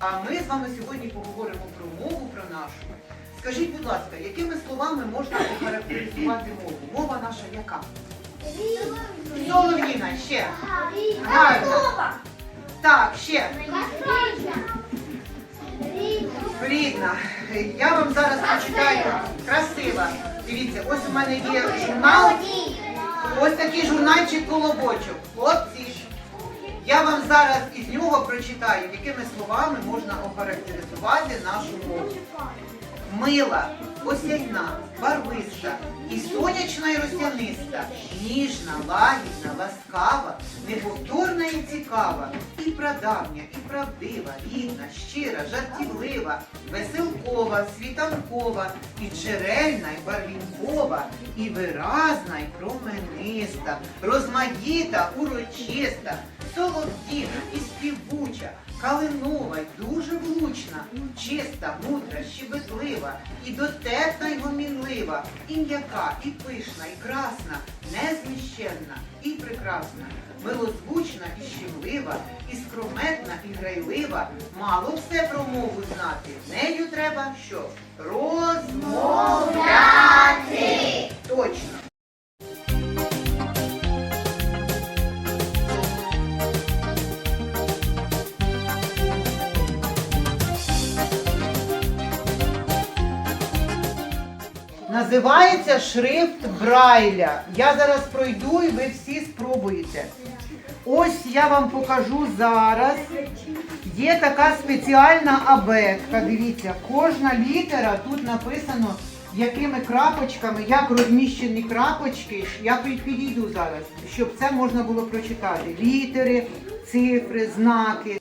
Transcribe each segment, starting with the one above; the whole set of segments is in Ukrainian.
А ми з вами сьогодні поговоримо про мову, про нашу. Скажіть, будь ласка, якими словами можна охарактеризувати мову? Мова наша яка? Солов'їна, ще. Гарно. Так, ще. Рідна. Я вам зараз прочитаю. Красива. Дивіться, ось у мене є журнал. Ось такий журнальчик колобочок. Хлопці. Я вам зараз із нього прочитаю, якими словами можна охарактеризувати нашу мову. Мила, осяйна, барвиста, і сонячна, і росяниста, ніжна, лагідна, ласкава, неповторна і цікава, і прадавня, і правдива, рідна, щира, жартівлива, веселкова, світанкова, і джерельна, і барвінкова, і виразна, і промениста, розмаїта, урочиста, солодкіна і співуча, калинова, й дуже влучна, чиста, мудра, щебетлива, і дотепна, й гомінлива, і м'яка, і пишна, і красна, незміщенна, і прекрасна, милозвучна і щемлива, і скрометна, і грайлива. Мало все про мову знати. Нею треба що? Розмовляти! Називається шрифт Брайля. Я зараз пройду і ви всі спробуєте. Ось я вам покажу зараз. Є така спеціальна абетка. Дивіться, кожна літера тут написано, якими крапочками, як розміщені крапочки. Я підійду зараз, щоб це можна було прочитати. Літери, цифри, знаки.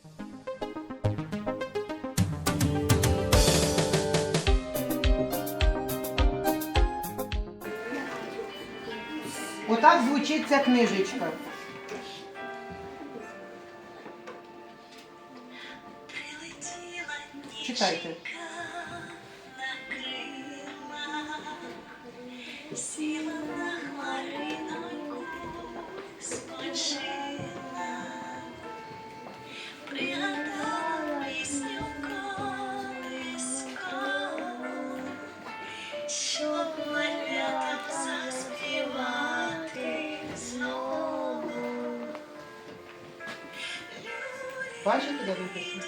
Отак звучить ця книжечка. Читайте. Сіла на хмаринку, спочила, пригадала пісню колискову, щоб Бачите, де написано?